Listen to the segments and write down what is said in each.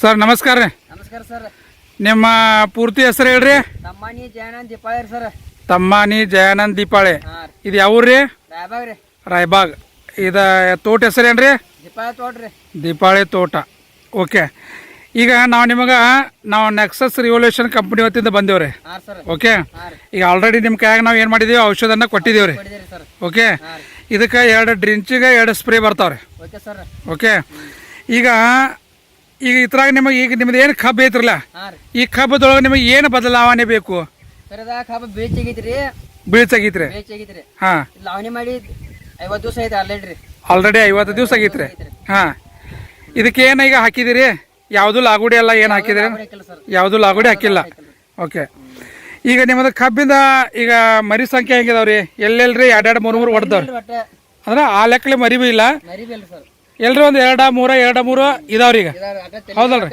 Sir ನಮಸ್ಕಾರ ರೀ. ನಮಸ್ಕಾರ ಸರ್. ನಿಮ್ಮ ಪೂರ್ತಿ ಹೆಸರು ಹೇಳ್ರಿ? ತಮ್ಮಾನಿ ಜಯಾನಂದ್ ದೀಪಾಳಿ ಸರ್. ತಮ್ಮಾನಿ ಜಯಾನಂದ್ ದೀಪಾಳಿ ಇದು ಯಾವ್ರಿ ರಾಯಬಾಗ್ ರೀ. ರಾಯಬಾಗ್. ಇದು ತೋಟ ಹೆಸರೇನ್ರಿ ದೀಪಾವಳಿ ರೀ. ದೀಪಾವಳಿ ತೋಟ. ಓಕೆ. ಈಗ ನಾವು ನಿಮಗೆ ನಾವು ನೆಕ್ಸಸ್ ರಿವಲ್ಯೂಷನ್ ಕಂಪ್ನಿ ವತಿಯಿಂದ ಬಂದೇವ್ರಿ. ಓಕೆ? ಈಗ ಆಲ್ರೆಡಿ ನಿಮ್ಮ ಕೈಯಾಗ ನಾವು ಏನು ಮಾಡಿದೀವಿ? ಔಷಧನ ಕೊಟ್ಟಿದ್ದೀವಿ ರೀ ಓಕೆ? ಇದಕ್ಕೆ ಎರಡು ಡ್ರಿಂಚಿಗೆ ಎರಡು ಸ್ಪ್ರೇ ಬರ್ತಾವ್ರಿ. ಓಕೆ? ಈಗ ಈಗ ಇದ್ರಾಗ ನಿಮಗೆ ಈಗ ನಿಮ್ದು ಏನು ಕಬ್ಬು ಐತ್ರಲ್ಲ? ಈ ಕಬ್ಬದೊಳಗೆ ನಿಮಗೆ ಏನು ಬದಲಾವಣೆ ಬೇಕು? ಬೀಚ್ ಆಗೈತ್ರಿ ಬೀಚ್ ಆಗೈತ್ರಿ ಹಾಂ. ಲಾವಣಿ ಮಾಡಿ ಐವತ್ತು ದಿವಸ ಐತೆ ಆಲ್ರೆಡಿ ಆಲ್ರೆಡಿ ಐವತ್ತು ದಿವಸ ಆಗೈತ್ರಿ. ಹಾ. ಇದಕ್ಕೆ ಏನು ಈಗ ಹಾಕಿದಿರಿ? ಯಾವುದು ಲಾಗುಡಿ ಅಲ್ಲ ಏನು ಹಾಕಿದಿರಿ? ಯಾವುದು ಲಾಗುಡಿ ಹಾಕಿಲ್ಲ. ಓಕೆ ಈಗ ನಿಮ್ಮದು ಕಬ್ಬಿಂದ ಈಗ ಮರಿ ಸಂಖ್ಯೆ ಹೆಂಗಿದಾವ್ರಿ? ಎಲ್ಲೆಲ್ರಿ ಎರಡೆರಡು ಮೂರು ಮೂರು ಹೊಡೆದವ್ರಿ? ಅಂದ್ರೆ ಆ ಲೆಕ್ಕಲೆ ಮರಿ ಬಿ ಇಲ್ಲ? ಎಲ್ರಿ ಒಂದು ಎರಡ ಮೂರ ಎರಡ ಮೂರು ಇದಾವ್ರಿ ಈಗ. ಹೌದಲ್ರಿ?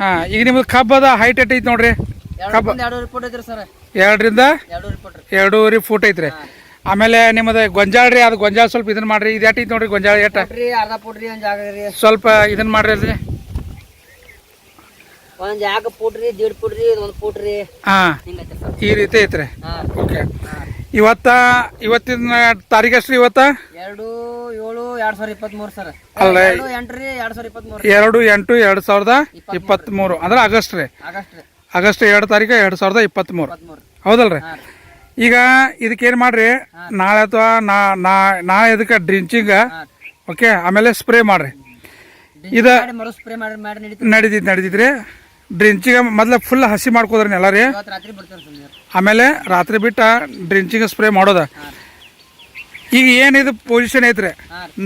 ಹಾಂ ಈಗ ನಿಮ್ದು ಕಬ್ಬದ ಹೈಟ್ ಎಟ್ ಐತಿ ನೋಡ್ರಿ? ಕಬ್ಬ ಎರಡರಿಂದ ಎರಡೂವರೆ ಫೂಟ್ ಐತ್ರಿ. ಆಮೇಲೆ ನಿಮ್ಮದ ಗೊಂಜಾಳ ರೀ ಅದು ಗೊಂಜಾಳ ಸ್ವಲ್ಪ ಇದನ್ನ ಮಾಡ್ರಿ. ಇದು ಎಟ್ ಐತಿ ನೋಡ್ರಿ ಗೊಂಜಾಳ ರೀ ಸ್ವಲ್ಪ ಇದನ್ನ ಮಾಡ್ರಿ ಅಲ್ರಿ ಒಂದ್ ಜಾಗ ಪುಟ್ರಿ ದೀಡ್ ಪುಟ್ರಿ ಒಂದು ಪುಟ್ರಿ ಹಾ ಈ ರೀತಿ ಐತ್ರಿ. ಓಕೆ ಇವತ್ತ ಇವತ್ತಿನ ತಾರೀಕು ಎಷ್ಟು ಇವತ್ತ? ಎರಡು ಏಳು ಎರಡ್ ಸಾವಿರ ಇಪ್ಪತ್ಮೂರು ಸರ್. ಅಲ್ಲ. ಎರಡು ಎಂಟು ರೀ ಎರಡ್ ಸಾವಿರ ಇಪ್ಪತ್ಮೂರು ಎರಡು ಎಂಟು ಎರಡು ಸಾವಿರದ ಇಪ್ಪತ್ತ್ಮೂರು ಅಂದ್ರೆ ಆಗಸ್ಟ್ ರೀ. ಆಗಸ್ಟ್ ರೀ. ಆಗಸ್ಟ್ ಎರಡು ತಾರೀಕು ಎರಡ್ ಸಾವಿರದ ಇಪ್ಪತ್ತ್ ಮೂರು ಹೌದಲ್ರಿ? ಈಗ ಇದಕ್ಕೇನು ಮಾಡ್ರಿ? ನಾಳೆ ಅಥವಾ ನಾ ನಾ- ನಾಳೆ ಇದಕ್ಕೆ ಡ್ರಿಂಚಿಂಗ್ ಓಕೆ ಆಮೇಲೆ ಸ್ಪ್ರೇ ಮಾಡ್ರಿ. ಇದು ಮರು ನಡೀತೈತಿ. ನಡೀತೈತ್ರಿ ಡ್ರಿಂಚಿಂಗ್ ಮೊದಲ ಫುಲ್ ಹಸಿ ಮಾಡ್ಕೋದ್ರಿ ಎಲ್ಲ ರೀ. ಆಮೇಲೆ ರಾತ್ರಿ ಬಿಟ್ಟು ಡ್ರಿಂಚಿಂಗ್ ಸ್ಪ್ರೇ ಮಾಡೋದ. ಈಗ ಏನಿದು ಪೊಸಿಷನ್ ಐತ್ರಿ?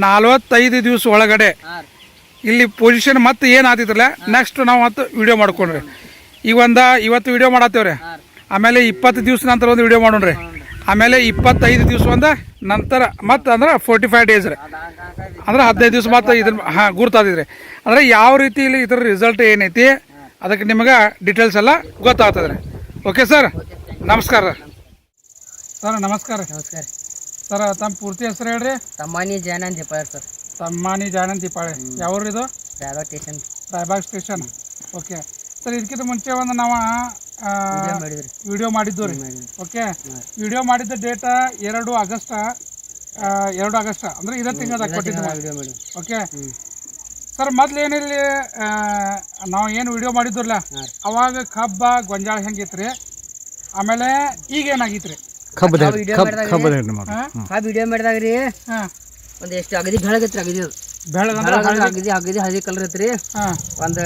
ನಲ್ವತ್ತೈದು ದಿವಸ ಒಳಗಡೆ. ಇಲ್ಲಿ ಪೊಸಿಷನ್ ಮತ್ತೆ ಏನು ಆತಿತ್ರಲ್ಲ ನೆಕ್ಸ್ಟ್ ನಾವು ಮತ್ತೆ ವಿಡಿಯೋ ಮಾಡ್ಕೊಂಡ್ರಿ. ಈಗ ಒಂದು ಇವತ್ತು ವಿಡಿಯೋ ಮಾಡತ್ತೇವ್ರಿ ಆಮೇಲೆ ಇಪ್ಪತ್ತು ದಿವಸ ನಂತರ ಒಂದು ವಿಡಿಯೋ ಮಾಡೋಣ್ರಿ. ಆಮೇಲೆ ಇಪ್ಪತ್ತೈದು ದಿವಸ ಒಂದು ನಂತರ ಮತ್ತೆ ಅಂದ್ರೆ ಫೋರ್ಟಿ ಫೈವ್ ಡೇಸ್ ರೀ ಅಂದ್ರೆ ಹದಿನೈದು ದಿವಸ ಮತ್ತೆ ಇದನ್ನ ಹಾಂ ಗುರ್ತಾದಿದ್ರಿ ಅಂದ್ರೆ ಯಾವ ರೀತಿ ಇಲ್ಲಿ ಇದ್ರ ರಿಸಲ್ಟ್ ಏನೈತಿ? ಅದಕ್ಕೆ ನಿಮಗೆ ಡೀಟೇಲ್ಸ್ ಎಲ್ಲ ಗೊತ್ತಾಗ್ತದೆ. ರೀ ಓಕೆ ಸರ್ ನಮಸ್ಕಾರ. ಸರ್ ನಮಸ್ಕಾರ. ನಮಸ್ಕಾರ. ಸರ್ ತಮ್ಮ ಪೂರ್ತಿ ಹೆಸರು ಹೇಳ್ರಿ. ತಮ್ಮಾನಿ ಜಯನಂದ್ ದೀಪಾಳೆ ಸರ್ ತಮ್ಮಾನಿ ಜಾನಂದ್ ದೀಪಾಳಿ ಯಾವ್ರು ಇದು? Raybag station Raybag station okay sir ಇದಕ್ಕಿಂತ ಮುಂಚೆ ಒಂದು ನಾವು ಮಾಡಿದ್ರಿ. ವಿಡಿಯೋ ಮಾಡಿದ್ದು ರೀ. ಓಕೆ ವಿಡಿಯೋ ಮಾಡಿದ್ದ ಡೇಟ ಎರಡು ಆಗಸ್ಟ್ ಎರಡು ಆಗಸ್ಟ್ ಅಂದ್ರೆ ಇದೇ ತಿಂಗಳ ಕೊಟ್ಟಿದ್ದು. ವಿಡಿಯೋ ಮಾಡಿ ಓಕೆ ಸರ್ ಮೊದ್ಲು ಏನಿಲ್ಲಿ ನಾವು ಏನು ವಿಡಿಯೋ ಮಾಡಿದ್ರಲ್ಲ ಅವಾಗ ಕಬ್ಬ ಗೊಂಜಾಳ ಹೆಂಗಿತ್ರಿ ಆಮೇಲೆ ಈಗ ಏನಾಗಿತ್ರಿ ಕಬ್ಬದ ವಿಡಿಯೋ ಮಾಡಿದಾಗ ರೀ ಹಾಂ ಒಂದು ಎಷ್ಟು ಅಗದಿ ಬೆಳಗೈತ್ರಿ ಅಗದಿ ಅಗದಿ ಅಗದಿ ಹಳದಿ ಕಲರ್ ಐತ್ರಿ ಹಾಂ ಒಂದು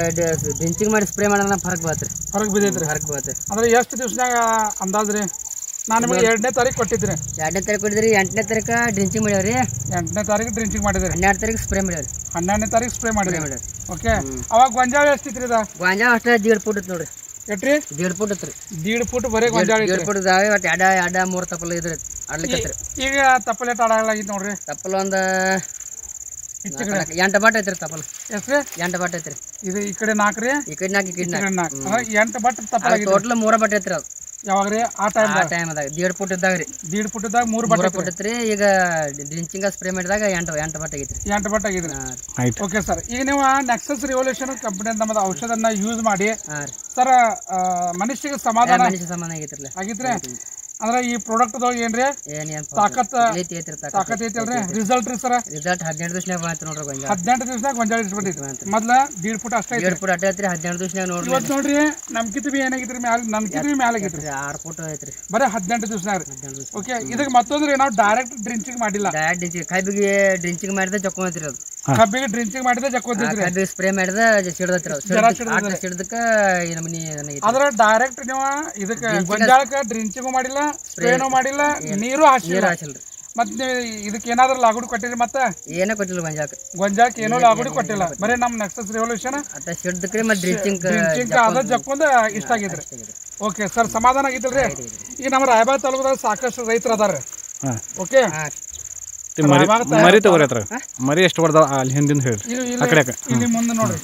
ಡ್ರಿಂಚಿಂಗ್ ಮಾಡಿ ಸ್ಪ್ರೇ ಮಾಡೋಣ ಫರಕ್ ಬೀಳತ್ರಿ ಫರಕ್ ಬಿದ್ದೈತ್ರಿ ಫರಕ್ ಬೀಳತ್ರಿ ಅಂದ್ರೆ ಎಷ್ಟು ದಿವ್ಸದಾಗ ಅಂದಾಜ್ ರೀ ನಾನು ಎರಡನೇ ತಾರೀಕು ಕೊಟ್ಟಿದ್ರಿ ಎರಡನೇ ತಾರೀಕು ಕೊಟ್ಟಿದ್ರಿ ಎಂಟನೇ ತಾರೀಕು ಡ್ರಿಂಚಿಂಗ್ ಮಾಡ್ಯಾವ್ರಿ ಎಂಟನೇ ತಾರೀಕು ಡ್ರಿಂಚಿಂಗ್ ಮಾಡಿದ್ರಿ. ಹನ್ನೆರಡು ತಾರೀಕು ಸ್ಪ್ರೇ ಮಾಡ್ಯಾವ್ರಿ ಹನ್ನೆರಡನೇ ತಾರೀಕು ಸ್ಪ್ರೇ ಮಾಡಿದ್ರಿ. ಓಕೆ ಅವಾಗ ಗೊಂಜಾಳ ಎಷ್ಟಿತ್ರಿ ಅದ ಗಾಂಜಾ ಅಷ್ಟೇ ದೀಡ್ ಫುಟ್ ನೋಡ್ರಿ. ಎಟ್ರಿ? ದೀಡ್ ಫುಟ್ ಇತ್ತು ದೀಡ್ ಫುಟ್ ಬರೀ ಗೊಂಜಾಳ ದೀಡ್ ಫುಟ್ ಇದಾವೆ ಒಟ್ಟು ಎಡ ಎಡ ಮೂರು ತಪ್ಪಲ ಇದ್ರಿ. ಆಡ್ಲಿಕ್ಕೆ ಈಗ ತಪ್ಪಲೆ ಆಡಲಾಗಿತ್ತು ನೋಡ್ರಿ. ತಪ್ಪಲ ಒಂದು ಎಂಟು ಬಾಟ್ ಐತ್ರಿ ತಪ್ಪಲ. ಎಷ್ಟ್ರಿ? ಎಂಟು ಬಟ್ಟೆ ಐತ್ರಿ. ಇದು ಈ ಕಡೆ ನಾಲ್ಕು ರೀ ಈ ಕಡೆ ನಾಲ್ಕು. ಈ ಕಡೆ ನಾಲ್ಕು. ಎಂಟು ಬಟ್ ತಪ್ಪಲ ಟೋಟಲ್ ಮೂರ ಬಟ್ಟೆ ಐತ್ರಿ ಅದು. ಯಾವಾಗ ರೀ ಆ ಟೈಮ್ ಆ ಟೈಮ್ ಅದಾಗ ದೀಡ್ ಫುಟ್ ಇದ್ದಾಗ ರೀ. ದೀಡ್ ಫುಟ್ದಾಗ ಮೂರು ಬಟ್ಟೆ ಮೂರ ಫುಟ್ ಈಗ ಡ್ರಿಂಚಿಂಗ್ ಸ್ಪ್ರೇ ಮಾಡಿದಾಗ ಎಂಟು ಎಂಟು ಬಟ್ಟೆ ಆಗೈತ್ರಿ. ಎಂಟು ಬಟ್ಟೆ ಆಗಿದ್ರಿ ಓಕೆ ಸರ್ ಈಗ ನೀವು ನೆಕ್ಸಸ್ ರಿವಲ್ಯೂಷನ್ ಕಂಪನಿ ನಮ್ಮದು ಔಷಧನ ಯೂಸ್ ಮಾಡಿ ಸರ್ ಮನುಷ್ಯಗೆ ಸಮಾಧಾನ ಮನುಷ್ಯ ಸಂಬಂಧ ಆಗೈತ್ರಲ್ಲ ಆಗಿತ್ರಿ. ಅಂದ್ರೆ ಈ ಪ್ರಾಡಕ್ಟ್ ಏನ್ರಿ? ಏನೇನು ತಾಕತ್ ಐತಿ ತಾಕತ್ ಐತಲ್ರಿ ರಿಸಲ್ಟ್ ರೀ ಸರ್? ರಿಸಲ್ಟ್ ಹದಿನೆಂಟು ದಿವಸನಾಗ ಬಂತು ನೋಡ್ರಿ ಗೊಂಜಾಳ. ಹದಿನೆಂಟು ದಿವಸ ಗೊಂಜಾಳ ಇಟ್ಬಿಟ್ಟಿತ್ತು ಮೊದ್ಲ ದೀಡ್ ಫುಟ್ ಅಷ್ಟೇ ದೀಡ್ ಫುಟ್ ಅಟ್ಟ ಐತ್ರಿ ಹದಿನೆಂಟು ದಿವಸನಾಗ ನೋಡ್ರಿ. ಇವತ್ತು ನೋಡ್ರಿ ನಮ್ ಬಿ ಏನಾಗಿತ್ರಿ ಮ್ಯಾಲ ನಮ್ ಕಿತ್ಬಿ ಮ್ಯಾಲ ಆಗಿತ್ರಿ. ಆರ್ ಫುಟ್ ಐತ್ರಿ. ಬರೀ ಹದಿನೆಂಟು ದಿವಸನಾಗ ದಿವಸ ಓಕೆ ಇದಕ್ಕೆ ಮತ್ತೊಂದ್ರಿ ನಾವು ಡೈರೆಕ್ಟ್ ಡ್ರಿಂಚಿಂಗ್ ಮಾಡಿಲ್ಲ. ಡೈರೆಕ್ಟ್ ಡ್ರಿಂಚಿಂಗ್ ಕೈಬಿಗೆ ಡ್ರಿಂಚಿಂಗ್ ಮಾಡಿದ್ರೆ ಜಕ್ಕೊಂತ್ರಿ ಅದು. ಕಬ್ಬಿಗೆ ಡ್ರಿಂಚಿಂಗ್ ಮಾಡಿದ್ರೆ ಜಕ್ಕೋತೈತ್ರಿ ಅದು ಸ್ಪ್ರೇ ಮಾಡಿದ್ರೆ ಸಿಡ್ದತ್ರಿ ಅದು ಸಿಡ್ದಕ್ಕೆ ಈ ನಮನಿ ಆದ್ರ ಡೈರೆಕ್ಟ್ ನೀವು ಇದಕ್ಕೆ ಗೊಂಜಾಳಕ್ಕೆ ಡ್ರಿಂಚಿಂಗ್ ಮಾಡಿಲ್ಲ ಸ್ಪ್ರೇನು ಮಾಡಿಲ್ಲ. ನೀರು ಹಾಸಿಲ್ಲ. ಹಾಸಿಲ್ರಿ. ಮತ್ತೆ ನೀವು ಇದಕ್ಕೆ ಏನಾದ್ರು ಲಾಗುಡಿ ಕೊಟ್ಟಿರಿ ಮತ್ತೆ? ಏನೇ ಕೊಟ್ಟಿಲ್ಲ ಗೊಂಜಾಕ್ ಗೊಂಜಾಕ್ ಏನೋ ಲಾಗುಡಿ ಕೊಟ್ಟಿಲ್ಲ. ಬರೀ ನಮ್ಮ ನೆಕ್ಸಸ್ ರೆವಲ್ಯೂಷನ್ ಅಟ್ಟ ಸಿಡ್ದಕ್ರಿ ಮತ್ತೆ ಡ್ರಿಂಚಿಂಗ್ ಡ್ರಿಂಚಿಂಗ್ ಅದ ಜಕ್ಕೊಂದ ಇಷ್ಟ ಆಗಿದ್ರಿ. ಓಕೆ ಸರ್ ಸಮಾಧಾನ ಆಗಿದ್ರಿ ಈಗ ನಮ್ಮ ರಾಯಬಾಗ್ ತಾಲೂಕದಾಗ ಸಾಕಷ್ಟು ರೈತರು ಅದಾರ ಹಾಂ. ಮರಿ ಮರಿ ತಗೋರಿ ಹತ್ರ ಮರಿ ಎಷ್ಟು ಹೊಡೆದ ಅಲ್ಲಿ ಹಿಂದಿನ ಹೇಳ್ರಿ. ಇಲ್ಲಿ ಆ ಕಡೆ ಇಲ್ಲಿ ಮುಂದೆ ನೋಡ್ರಿ.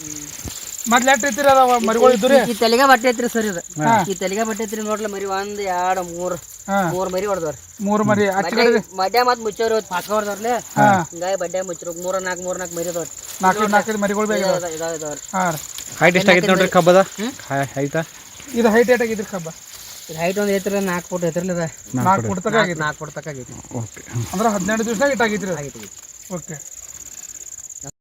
ಮೊದ್ಲು ಎಷ್ಟು ಐತಿರಿ ಅದಾವ ಮರಿಗಳು ಇದ್ದು ರೀ ಈ ತೆಲಿಗೆ ಬಟ್ಟೆ ಐತ್ರಿ ಸರ್ ಇದು. ಈ ತೆಲಿಗೆ ಬಟ್ಟೆ ಐತ್ರಿ ನೋಡ್ಲ ಮರಿ ಒಂದ್ ಎರಡ್ ಮೂರ್. ಮೂರ್ ಮರಿ ಹೊಡೆದವ್ರಿ. ಮೂರ್ ಮರಿ ಮಡ್ಯ ಮತ್ ಮುಚ್ಚೋರಿ ಪಾಕ ಹೊಡೆದವ್ರಲೆ ಹಿಂಗಾಗಿ ಬಡ್ಡೆ ಮುಚ್ಚರು ಮೂರ ನಾಲ್ಕು ಮೂರ್ ನಾಲ್ಕು ಮರಿ ಅದಾವ್ರಿ. ನಾಲ್ಕು ನಾಲ್ಕು ಮರಿಗಳು ಬೇಕು ಇದಾವ. ಇದಾವ ಇದಾವ್ರಿ. ಹೈಟ್ ಎಷ್ಟಾಗೈತೆ ನೋಡ್ರಿ ಕಬ್ಬದ? ಹೈಟ ಇದು ಹೈಟ್ ಏಟ್ ಆಗಿದ್ರಿ ಕಬ್ಬ? ಹೈಟ್ ಒಂದ್ ಐತ್ರಿ ನಾಲ್ಕು ಫುಟ್ ಐತ್ರಿ ಅದ ನಾಲ್ಕು ಫುಟ್. ತಕ ಆಗೈತಿ. ನಾಲ್ಕು ಫುಟ್ ತಕ ಆಗೈತಿ. ಓಕೆ. ಅಂದ್ರೆ ಹದಿನೆಂಟು ದಿವಸ ಇಟ್ ಆಗೈತ್ರಿ ಆಗೈತಿ ಓಕೆ.